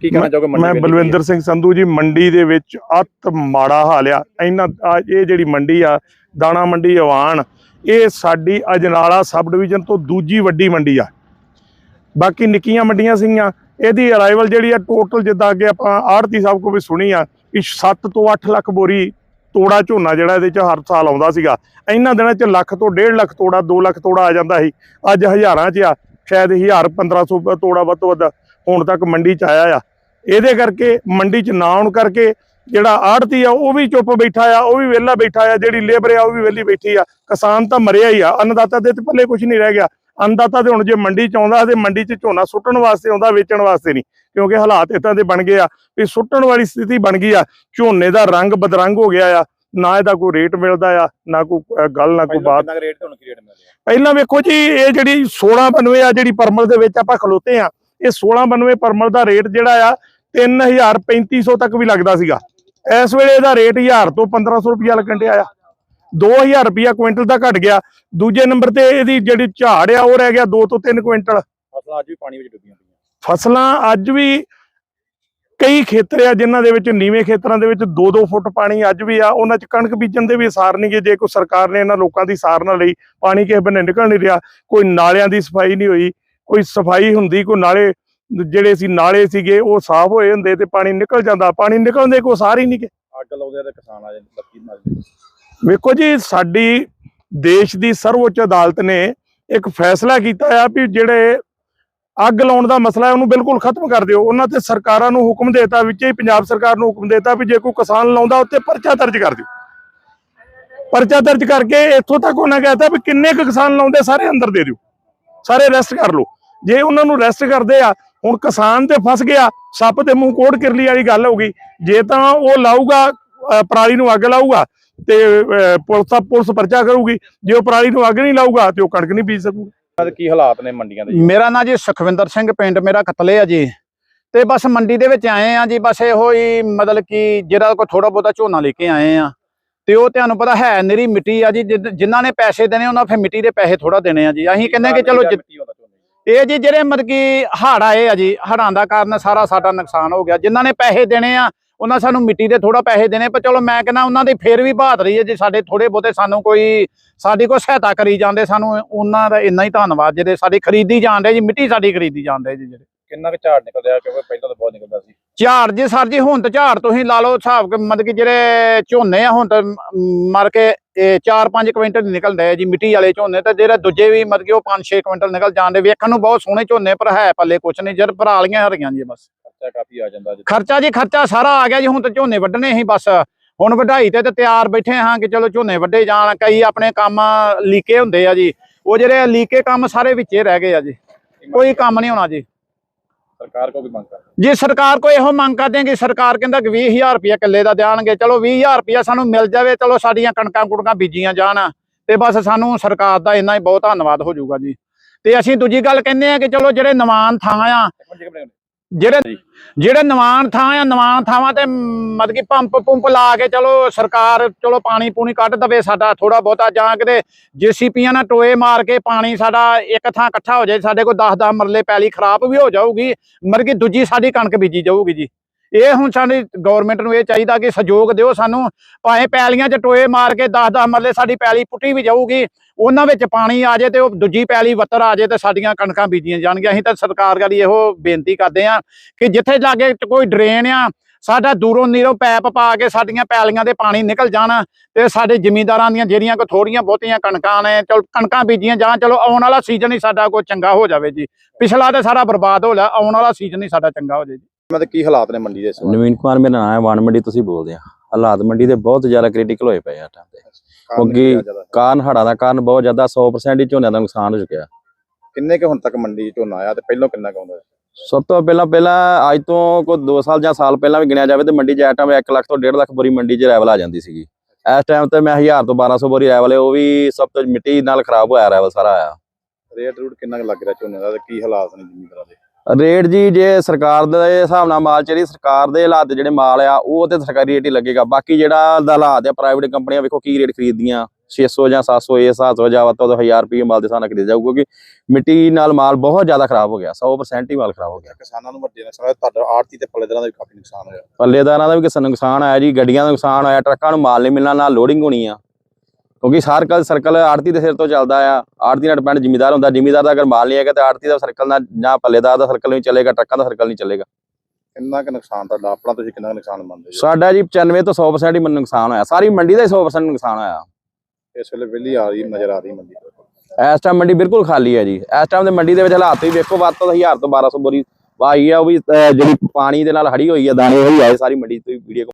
ਕੀ ਕਹਿਣਾ ਚਾਹੋਗੇ ਮੰਡੀ ਮੈਂ ਬਲਵਿੰਦਰ ਸਿੰਘ ਸੰਧੂ ਜੀ ਮੰਡੀ ਦੇ ਵਿੱਚ ਅਤ ਮਾੜਾ ਹਾਲ ਆ। ਇਹਨਾਂ ਇਹ ਜਿਹੜੀ ਮੰਡੀ ਆ ਦਾਣਾ ਮੰਡੀ ਆਵਾਨ ਇਹ ਸਾਡੀ ਅਜਨਾਲਾ ਸਬ ਡਿਵੀਜ਼ਨ ਤੋਂ ਦੂਜੀ ਵੱਡੀ ਮੰਡੀ ਆ। ਬਾਕੀ ਨਿੱਕੀਆਂ ਮੰਡੀਆਂ ਸੀਗੀਆਂ। ਇਹਦੀ ਅਰਾਈਵਲ ਜਿਹੜੀ ਆ ਟੋਟਲ ਜਿੱਦਾਂ ਅੱਗੇ ਆਪਾਂ ਆੜਤੀ ਸਾਹਿਬ ਕੋ ਵੀ ਸੁਣੀ ਆ ਕਿ 7 ਤੋਂ 8 ਲੱਖ ਬੋਰੀ ਤੋੜਾ ਝੋਨਾ ਜਿਹੜਾ ਇਹਦੇ ਚ ਹਰ ਸਾਲ ਆਉਂਦਾ ਸੀਗਾ। ਇਹਨਾਂ ਦਿਨਾਂ ਚ ਲੱਖ ਤੋਂ 1.5 ਲੱਖ ਤੋੜਾ 2 ਲੱਖ ਤੋੜਾ ਆ ਜਾਂਦਾ ਸੀ। ਅੱਜ ਹਜ਼ਾਰਾਂ ਚ ਆ। ਸ਼ਾਇਦ 1000 1500 ਤੋੜਾ ਵੱਧ ਤੋਂ ਵੱਧ ਹੁਣ ਤੱਕ ਮੰਡੀ ਚ ਆਇਆ ਆ। ਇਹਦੇ ਕਰਕੇ ਮੰਡੀ ਚ ਨਾ ਆਉਣ ਕਰਕੇ ਜਿਹੜਾ ਆੜਤੀ ਆ ਉਹ ਵੀ ਚੁੱਪ ਬੈਠਾ ਆ ਉਹ ਵੀ ਵਿਹਲਾ ਬੈਠਾ ਆ ਜਿਹੜੀ ਲੇਬਰ ਆ ਉਹ ਵੀ ਵਿਹਲੀ ਬੈਠੀ ਆ। ਕਿਸਾਨ ਤਾਂ ਮਰਿਆ ਹੀ ਆ ਅੰਨਦਾਤਾ ਦੇ ਤੇ ਪੱਲੇ ਕੁਝ ਨਹੀਂ ਰਹਿ ਗਿਆ। ਅੰਨਦਾਤਾ ਤੇ ਹੁਣ ਜੇ ਮੰਡੀ ਚ ਆਉਂਦਾ ਤੇ ਮੰਡੀ ਚ ਝੋਨਾ ਸੁੱਟਣ ਵਾਸਤੇ ਆਉਂਦਾ ਵੇਚਣ ਵਾਸਤੇ ਨਹੀਂ। ਕਿਉਂਕਿ ਹਾਲਾਤ ਇਦਾਂ ਦੇ ਬਣ ਗਏ ਆ ਵੀ ਸੁੱਟਣ ਵਾਲੀ ਸਥਿਤੀ ਬਣ ਗਈ ਆ। ਝੋਨੇ ਦਾ ਰੰਗ ਬਦਰੰਗ ਹੋ ਗਿਆ ਆ। ਨਾ ਇਹਦਾ ਕੋਈ ਰੇਟ ਮਿਲਦਾ ਆ ਨਾ ਕੋਈ ਗੱਲ ਨਾ ਕੋਈ ਬਾਤ। ਪਹਿਲਾਂ ਵੇਖੋ ਜੀ ਇਹ ਜਿਹੜੀ 1692 ਆ ਜਿਹੜੀ ਪਰਮਲ ਦੇ ਵਿੱਚ ਆਪਾਂ ਖਲੋਤੇ ਆ ਇਹ 1692 ਪਰਮਲ ਦਾ ਰੇਟ ਜਿਹੜਾ ਆ 3350 ਤੱਕ ਵੀ ਲੱਗਦਾ ਸੀਗਾ। ਇਸ ਵੇਲੇ ਇਹਦਾ ਰੇਟ 1000 ਤੋਂ 1500 ਰੁਪਿਆ ਲੱਗਣ ਡਿਆ ਆ। 2000 ਰੁਪਿਆ ਕੁਇੰਟਲ ਦਾ ਘਟ ਗਿਆ। ਦੂਜੇ ਨੰਬਰ ਤੇ ਇਹਦੀ ਜਿਹੜੀ ਝਾੜ ਆ ਉਹ ਰਹਿ ਗਿਆ 2 ਤੋਂ 3 ਕੁਇੰਟਲ। ਫਸਲਾਂ ਅੱਜ ਵੀ ਪਾਣੀ ਵਿੱਚ ਡੁੱਬੀਆਂ ਪਈਆਂ। ਫਸਲਾਂ ਅੱਜ ਵੀ ਕਈ ਖੇਤਰ ਆ ਜਿਨ੍ਹਾਂ ਦੇ ਵਿੱਚ ਨੀਵੇਂ ਖੇਤਰਾਂ ਦੇ ਵਿੱਚ 2-2 ਫੁੱਟ ਪਾਣੀ ਅੱਜ ਵੀ ਆ। ਉਹਨਾਂ 'ਚ ਕਣਕ ਬੀਜਣ ਦੇ ਵੀ ਸਾਰ ਨਹੀਂਗੇ ਜੇ ਕੋਈ ਸਰਕਾਰ ਨੇ ਇਹਨਾਂ ਲੋਕਾਂ ਦੀ ਸਾਰ ਨਾ ਲਈ ਪਾਣੀ ਕਿਸੇ ਬੰਨੇ ਨਿਕਲ ਨਹੀਂ ਰਿਹਾ। ਕੋਈ ਨਾਲਿਆਂ ਦੀ ਸਫ਼ਾਈ ਨਹੀਂ ਹੋਈ। ਕੋਈ ਸਫ਼ਾਈ ਹੁੰਦੀ ਕੋਈ ਨਾਲੇ ਜਿਹੜੇ ਸੀ ਨਾਲੇ ਸੀਗੇ ਉਹ ਸਾਫ਼ ਹੋਏ ਹੁੰਦੇ ਤੇ ਪਾਣੀ ਨਿਕਲ ਜਾਂਦਾ। ਪਾਣੀ ਨਿਕਲਣ ਦੇ ਕੋਈ ਸਾਰ ਨਹੀਂ ਗੇ। ਅੱਗ ਲਾਉਂਦੇ ਤੇ ਕਿਸਾਨ ਆ ਜਾਂਦੇ ਲੱਕੀ ਮਾਰ ਜਾਂਦੇ। ਵੇਖੋ ਜੀ ਸਾਡੀ ਦੇਸ਼ ਦੀ ਸਰਵਉੱਚ ਅਦਾਲਤ ਨੇ ਇੱਕ ਫੈਸਲਾ ਕੀਤਾ ਆ ਵੀ ਜਿਹੜੇ ਅੱਗ ਲਾਉਣ ਦਾ ਮਸਲਾ ਹੈ ਉਹਨੂੰ ਬਿਲਕੁਲ ਖਤਮ ਕਰ ਦਿਓ। ਉਹਨਾਂ ਤੇ ਸਰਕਾਰਾਂ ਨੂੰ ਹੁਕਮ ਦੇਤਾ ਵਿੱਚ ਹੀ ਪੰਜਾਬ ਸਰਕਾਰ ਨੂੰ ਹੁਕਮ ਦੇਤਾ ਵੀ ਜੇ ਕੋਈ ਕਿਸਾਨ ਲਾਉਂਦਾ ਉੱਤੇ ਪਰਚਾ ਦਰਜ ਕਰ ਦਿਓ। ਪਰਚਾ ਦਰਜ ਕਰਕੇ ਇੱਥੋਂ ਤੱਕ ਉਹਨਾਂ ਕਹਿਤਾ ਵੀ ਕਿੰਨੇ ਕੁ ਕਿਸਾਨ ਲਾਉਂਦੇ ਸਾਰੇ ਅੰਦਰ ਦੇ ਦਿਓ। ਸਾਰੇ ਅਰੈਸਟ ਕਰ ਲਓ। ਜੇ ਉਹਨਾਂ ਨੂੰ ਅਰੈਸਟ ਕਰਦੇ ਆ ਹੁਣ ਕਿਸਾਨ ਤੇ ਫਸ ਗਿਆ ਸੱਪ ਤੇ ਮੂੰਹ ਕੋੜ ਕਿਰਲੀ ਵਾਲੀ ਗੱਲ ਹੋ ਗਈ। ਜੇ ਤਾਂ ਉਹ ਲਾਊਗਾ ਪਰਾਲੀ ਨੂੰ ਅੱਗ ਲਾਊਗਾ ਤੇ ਪੁਲਿਸ ਦਾ ਪੁਲਿਸ ਪਰਚਾ ਕਰੂਗੀ। ਜੇ ਉਹ ਪਰਾਲੀ ਨੂੰ ਅੱਗ ਨਹੀਂ ਲਾਊਗਾ ਤੇ ਉਹ ਕਣਕ ਨਹੀਂ ਬੀਜ ਸਕੂਗਾ। ਕੀ ਹਾਲਾਤ ਨੇ ਮੰਡੀਆਂ ਦੇ? ਮੇਰਾ ਨਾਂ ਜੀ ਸੁਖਵਿੰਦਰ ਸਿੰਘ ਪਿੰਡ ਮੇਰਾ ਕਤਲੇ ਆ ਜੀ। ਤੇ ਬਸ ਮੰਡੀ ਦੇ ਵਿੱਚ ਆਏ ਆ ਜੀ ਬਸ ਇਹੋ ਹੀ ਮਤਲਬ ਕਿ ਜਿਹੜਾ ਕੋ ਥੋੜਾ ਬਹੁਤਾ ਝੋਨਾ ਲੈ ਕੇ ਆਏ ਆ। ਤੇ ਉਹ ਤੁਹਾਨੂੰ ਪਤਾ ਹੈ ਨਿਰੀ ਮਿੱਟੀ ਆ ਜੀ ਜਿ- ਜਿਨ੍ਹਾਂ ਨੇ ਪੈਸੇ ਦੇਣੇ ਉਹਨਾਂ ਫਿਰ ਮਿੱਟੀ ਦੇ ਪੈਸੇ ਥੋੜਾ ਦੇਣੇ ਆ ਜੀ। ਅਸੀਂ ਕਹਿੰਦੇ ਕਿ ਚਲੋ। ਇਹ ਜੀ ਜਿਹੜੇ ਮਤਲਬ ਕਿ ਹੜ੍ਹ ਆਏ ਆ ਜੀ, ਹੜ੍ਹਾਂ ਦਾ ਕਾਰਨ ਸਾਰਾ ਸਾਡਾ ਨੁਕਸਾਨ ਹੋ ਗਿਆ। ਜਿਨ੍ਹਾਂ ਨੇ ਪੈਸੇ ਦੇਣੇ ਆ, ਉਹਨਾਂ ਸਾਨੂੰ ਮਿੱਟੀ ਦੇ ਥੋੜਾ ਪੈਸੇ ਦੇਣੇ, ਪਰ ਚਲੋ ਮੈਂ ਕਹਿੰਦਾ ਉਹਨਾਂ ਦੀ ਫੇਰ ਵੀ ਬਹਾਦਰੀ ਹੈ ਜੇ, ਸਾਡੇ ਥੋੜੇ ਬਹੁਤੇ ਸਾਨੂੰ ਕੋਈ, ਸਾਡੀ ਕੋਈ ਸਹਾਇਤਾ ਕਰੀ ਜਾਂਦੇ, ਸਾਨੂੰ ਉਹਨਾਂ ਦਾ ਇੰਨਾ ਹੀ ਧੰਨਵਾਦ, ਜਿਹੜੇ ਸਾਡੀ ਖਰੀਦੀ ਜਾਂਦੇ ਜੀ, ਮਿੱਟੀ ਸਾਡੀ ਖਰੀਦੀ ਜਾਂਦੇ ਜੀ ਜਿਹੜੇ। ਕਿੰਨਾ ਕੁ ਝਾੜ ਨਿਕਲਦਾ ਕਿਉਂਕਿ ਪਹਿਲਾਂ ਤਾਂ ਬਹੁਤ ਨਿਕਲਦਾ ਸੀ। ਝਾੜ ਜੀ ਸਰ ਜੀ ਹੁਣ ਤਾਂ ਝਾੜ ਤੁਸੀਂ ਲਾ ਲਓ ਹਿਸਾਬ ਕਿ ਮਤਲਬ ਕਿ ਜਿਹੜੇ ਝੋਨੇ ਆ ਹੁਣ ਤਾਂ ਮਰ ਕੇ 4-5 ਕੁਇੰਟਲ ਨਿਕਲਦੇ ਆ ਜੀ ਮਿੱਟੀ ਵਾਲੇ ਝੋਨੇ। ਤੇ ਜਿਹੜੇ ਦੂਜੇ ਵੀ ਮਤਲਬ ਕਿ ਉਹ 5-6 ਕੁਇੰਟਲ ਨਿਕਲ ਜਾਂਦੇ ਵੇਖਣ ਨੂੰ ਬਹੁਤ ਸੋਹਣੇ ਝੋਨੇ ਪਰ ਹੈ ਪੱਲੇ ਕੁਛ ਨਹੀਂ ਜਦ ਪਰਾਲੀਆਂ ਹਰੀਆਂ ਜੀ ਬਸ। ਖਰਚਾ ਕਾਫੀ ਆ ਜਾਂਦਾ ਜੀ ਖਰਚਾ ਜੀ ਖਰਚਾ ਸਾਰਾ ਆ ਗਿਆ ਜੀ ਹੁਣ ਤਾਂ ਝੋਨੇ ਵੱਢਣੇ ਹੀ ਬਸ। ਹੁਣ ਵਢਾਈ ਤੇ ਤੇ ਤਿਆਰ ਬੈਠੇ ਹਾਂ ਕਿ ਚਲੋ ਝੋਨੇ ਵੱਢੇ ਜਾਣ ਕਈ ਆਪਣੇ ਕੰਮ ਲੀਕੇ ਹੁੰਦੇ ਆ ਜੀ। ਉਹ ਜਿਹੜੇ ਲੀਕੇ ਕੰਮ ਸਾਰੇ ਵਿੱਚੇ ਰਹਿ ਗਏ ਆ ਜੀ। ਕੋਈ ਕੰਮ ਨਹੀਂ ਹੋਣਾ ਜੀ। ਸਰਕਾਰ ਕੋ ਵੀ ਮੰਗ ਕਰ ਜੇ ਸਰਕਾਰ ਕੋਈ ਇਹੋ ਮੰਗ ਕਰਦੇ ਆ ਕਿ ਸਰਕਾਰ ਕਹਿੰਦਾ ਕਿ 20000 ਰੁਪਇਆ ਕਿੱਲੇ ਦਾ ਦੇਣਗੇ ਚਲੋ 20000 ਰੁਪਇਆ ਸਾਨੂੰ ਮਿਲ ਜਾਵੇ ਚਲੋ ਸਾਡੀਆਂ ਕਣਕਾਂ ਕੁੜਕਾਂ ਬੀਜੀਆਂ ਜਾਣ। ਤੇ ਬਸ ਸਾਨੂੰ ਸਰਕਾਰ ਦਾ ਇੰਨਾ ਹੀ ਬਹੁਤ ਧੰਨਵਾਦ ਹੋ ਜਾਊਗਾ ਜੀ। ਤੇ ਅਸੀਂ ਦੂਜੀ ਗੱਲ ਕਹਿੰਦੇ ਆ ਕਿ ਚਲੋ ਜਿਹੜੇ ਨਿਵਾਨ ਥਾਂ ਆ ਜਿਹੜੇ ਜਿਹੜੇ ਨਿਵਾਨ ਥਾਂ ਆ ਨਿਵਾਨ ਥਾਵਾਂ ਤੇ ਮਤਲਬ ਕਿ ਪੰਪ ਪੰਪ ਲਾ ਕੇ ਚਲੋ ਸਰਕਾਰ ਚਲੋ ਪਾਣੀ ਪੂਣੀ ਕੱਢ ਦਵੇ ਸਾਡਾ ਥੋੜਾ ਬਹੁਤਾ ਜਾਂ ਕਿਤੇ ਜੀਸੀਪੀਆਂ ਨਾਲ ਟੋਏ ਮਾਰ ਕੇ ਪਾਣੀ ਸਾਡਾ ਇੱਕ ਥਾਂ ਇਕੱਠਾ ਹੋ ਜਾਏ, ਸਾਡੇ ਕੋਲ 10-10 ਮਰਲੇ ਪੈਲੀ ਖਰਾਬ ਵੀ ਹੋ ਜਾਊਗੀ ਮਰ ਕਿ ਦੂਜੀ ਸਾਡੀ ਕਣਕ ਬੀਜੀ ਜਾਊਗੀ ਜੀ। ਇਹ ਹੁਣ ਸਾਡੀ ਗਵਰਨਮੈਂਟ ਨੂੰ ਇਹ ਚਾਹੀਦਾ ਕਿ ਸਹਿਯੋਗ ਦਿਓ ਸਾਨੂੰ। ਭਾਵੇਂ ਪੈਲੀਆਂ 'ਚ ਟੋਏ ਮਾਰ ਕੇ 10-10 ਮਰਲੇ ਸਾਡੀ ਪੈਲੀ ਪੁੱਟੀ ਵੀ ਜਾਊਗੀ, ਉਹਨਾਂ ਵਿੱਚ ਪਾਣੀ ਆ ਜਾਏ ਤੇ ਉਹ ਦੂਜੀ ਪੈਲੀ ਵੱਤਰ ਆ ਜਾਏ ਤੇ ਸਾਡੀਆਂ ਕਣਕਾਂ ਬੀਜੀਆਂ ਜਾਣਗੀਆਂ। ਅਸੀਂ ਤਾਂ ਸਰਕਾਰ ਗਾੜੀ ਇਹੋ ਬੇਨਤੀ ਕਰਦੇ ਆ ਕਿ ਜਿੱਥੇ ਲਾਗੇ ਕੋਈ ਡਰੇਨ ਆ, ਸਾਡਾ ਦੂਰੋਂ ਨੀਰੋਂ ਪੈਪ ਪਾ ਕੇ ਸਾਡੀਆਂ ਪੈਲੀਆਂ ਦੇ ਪਾਣੀ ਨਿਕਲ ਜਾਣ ਤੇ ਸਾਡੇ ਜ਼ਿਮੀਂਦਾਰਾਂ ਦੀਆਂ ਜਿਹੜੀਆਂ ਕੋ ਥੋੜੀਆਂ ਬਹੁਤੀਆਂ ਕਣਕਾਂ ਨੇ, ਚਲ ਕਣਕਾਂ ਬੀਜੀਆਂ ਜਾਣ ਚਲੋ ਆਉਣ ਵਾਲਾ ਸੀਜ਼ਨ ਹੀ ਸਾਡਾ ਕੋਈ ਚੰਗਾ ਹੋ ਜਾਵੇ ਜੀ। ਪਿਛਲਾ ਤੇ ਸਾਰਾ ਬਰਬਾਦ ਹੋ ਲਿਆ, ਆਉਣ ਵਾਲਾ ਸੀਜ਼ਨ ਹੀ ਸਾਡਾ ਚੰਗਾ ਹੋ ਜਾਵੇ ਜੀ। ਇਹਨਾਂ ਦੇ ਕੀ ਹਾਲਾਤ ਨੇ ਮੰਡੀ ਦੇ ਇਸ ਵਾਰ? ਨਵੀਨ ਕੁਮਾਰ ਮੇਰਾ ਨਾਮ ਹੈ ਵਣ ਮੰਡੀ ਤੁਸੀਂ ਬੋਲਦੇ ਆ ਹਾਲਾਤ ਮੰਡੀ ਦੇ ਬਹੁਤ ਜ਼ਿਆਦਾ ਕ੍ਰਿਟੀਕਲ ਹੋਏ ਪਏ ਆ ਤੇ। ਕਾਰਨ ਕਿਉਂਕਿ? ਕਾਰਨ ਹੜ੍ਹਾਂ ਦਾ ਕਾਰਨ ਬਹੁਤ ਜ਼ਿਆਦਾ 100% ਹੀ ਝੋਨਿਆਂ ਦਾ ਨੁਕਸਾਨ ਹੋ ਚੁੱਕਿਆ। ਕਿੰਨੇ ਕੁ ਹੁਣ ਤੱਕ ਮੰਡੀ 'ਚ ਝੋਨਾ ਆਇਆ ਤੇ ਪਹਿਲਾਂ ਕਿੰਨਾ ਕੁ ਆਉਂਦਾ? ਸੀ? ਸਭ ਤੋਂ ਪਹਿਲਾਂ ਪਹਿਲਾਂ ਅੱਜ ਤੋਂ ਕੋਈ 2 ਸਾਲ ਜਾਂ ਸਾਲ ਪਹਿਲਾਂ ਵੀ ਗਿਣਿਆ ਜਾਵੇ ਤੇ ਮੰਡੀ 'ਚ ਆਈਟਮ 1 ਲੱਖ ਤੋਂ 1.5 ਲੱਖ ਬੋਰੀ ਮੰਡੀ 'ਚ ਰੈਵਲ ਆ ਜਾਂਦੀ ਸੀਗੀ। ਇਸ ਟਾਈਮ ਤੇ ਮੈਂ 1000 ਤੋਂ 1200 ਬੋਰੀ ਰੈਵਲ ਉਹ ਵੀ ਸਭ ਤੋਂ ਮਿੱਟੀ ਨਾਲ ਖਰਾਬ ਹੋਇਆ ਰੈਵਲ ਸਾਰਾ ਆਇਆ। ਰੇਟ ਰੂਟ ਕਿੰਨਾ ਕੁ ਲੱਗ ਰਿਹਾ ਝੋਨੇ ਦਾ ਤੇ ਕੀ ਹਾਲਾਤ ਨੇ ਜ਼ਿਮੀਂਦਾਰਾਂ ਦੇ ਰੇਟ ਜੀ ਜੇ ਸਰਕਾਰ ਦੇ ਹਿਸਾਬ ਨਾਲ ਮਾਲ ਚੜੀ ਸਰਕਾਰ ਦੇ ਹਾਲਾਤ ਜਿਹੜੇ ਮਾਲ ਆ ਉਹ ਤੇ ਸਰਕਾਰੀ ਰੇਟ ਹੀ ਲੱਗੇਗਾ। ਬਾਕੀ ਜਿਹੜਾ ਦਾ ਹਾਲਾਤ ਆ ਪ੍ਰਾਈਵੇਟ ਕੰਪਨੀਆਂ ਵੇਖੋ ਕੀ ਰੇਟ ਖਰੀਦਦੀਆਂ। 600 ਜਾਂ 700 ਇਸ ਹਿਸਾਬ ਤੋਂ ਜਾਂ ਵੱਧ ਤੋਂ ਵੱਧ 1000 ਰੁਪਏ ਮਾਲ ਦੇ ਹਿਸਾਬ ਨਾਲ ਖਰੀਦਿਆ ਜਾਊ ਕਿਉਂਕਿ ਮਿੱਟੀ ਨਾਲ ਮਾਲ ਬਹੁਤ ਜ਼ਿਆਦਾ ਖਰਾਬ ਹੋ ਗਿਆ 100% ਹੀ ਮਾਲ ਖਰਾਬ ਹੋ ਗਿਆ। ਕਿਸਾਨਾਂ ਨੂੰ ਵੱਡੇ ਨੁਕਸਾਨ ਹੋਇਆ ਤੁਹਾਡਾ ਆੜਤੀ ਤੇ ਪੱਲੇਦਾਰਾਂ ਦਾ ਵੀ ਕਾਫੀ ਨੁਕਸਾਨ ਹੋਇਆ। ਪੱਲੇਦਾਰਾਂ ਦਾ ਵੀ ਕਿਸੇ ਨੁਕਸਾਨ ਆਇਆ ਜੀ ਗੱਡੀਆਂ ਦਾ ਨੁਕਸਾਨ ਹੋਇਆ ਟਰੱਕਾਂ ਨੂੰ ਮਾਲ ਨਹੀਂ ਮਿਲਣਾ ਨਾਲ ਲੋਡਿੰਗ ਹੋਣੀ ਆ। ਕਿਉਂਕਿ ਸਰਕਲ ਸਰਕਲ ਆੜਤੀ ਦੇ ਸਿਰ ਤੋਂ ਚੱਲਦਾ ਆ ਆੜਤੀ ਨਾਲ ਡਿਪੈਂਡ ਜ਼ਿਮੀਦਾਰ ਹੁੰਦਾ ਜ਼ਿਮੀਦਾਰ ਦਾ ਅਗਰ ਮਾਲ ਨਹੀਂ ਹੈਗਾ ਤੇ ਆੜਤੀ ਦਾ ਸਰਕਲ ਨਾਲ ਜਾਂ ਪੱਲੇਦਾਰ ਦਾ ਸਰਕਲ ਨਹੀਂ ਚੱਲੇਗਾ ਟਰੱਕਾਂ ਦਾ ਸਰਕਲ ਨਹੀਂ ਚੱਲੇਗਾ। ਕਿੰਨਾ ਕੁ ਨੁਕਸਾਨ ਤੁਹਾਡਾ? ਆਪਣਾ ਤੁਸੀਂ ਕਿੰਨਾ ਨੁਕਸਾਨ ਮੰਨਦੇ ਹੋ? ਸਾਡਾ ਜੀ 95 ਤੋਂ 100% ਹੀ ਮੈਨੂੰ ਨੁਕਸਾਨ ਹੋਇਆ ਸਾਰੀ ਮੰਡੀ ਦਾ ਹੀ 100% ਨੁਕਸਾਨ ਹੋਇਆ। ਇਸ ਵੇਲੇ ਵਿਹਲੀ ਆ ਰਹੀ ਨਜ਼ਰ ਆ ਰਹੀ ਮੰਡੀ ਇਸ ਟਾਈਮ ਮੰਡੀ ਬਿਲਕੁਲ ਖਾਲੀ ਹੈ ਜੀ। ਇਸ ਟਾਈਮ ਦੇ ਮੰਡੀ ਦੇ ਵਿੱਚ ਹਾਲਾਤ ਵੀ ਵੇਖੋ ਵੱਧ ਤੋਂ 1000 ਤੋਂ 1200 ਬੋਰੀ ਵਾਹੀ ਆ ਉਹ ਵੀ ਜਿਹੜੀ ਪਾਣੀ ਦੇ ਨਾਲ ਹੜੀ ਹੋਈ ਆ ਦਾਣੇ ਹੋਈ ਆਏ ਸਾਰੀ ਮੰਡੀ ਤੋਂ ਵੀਡੀਓ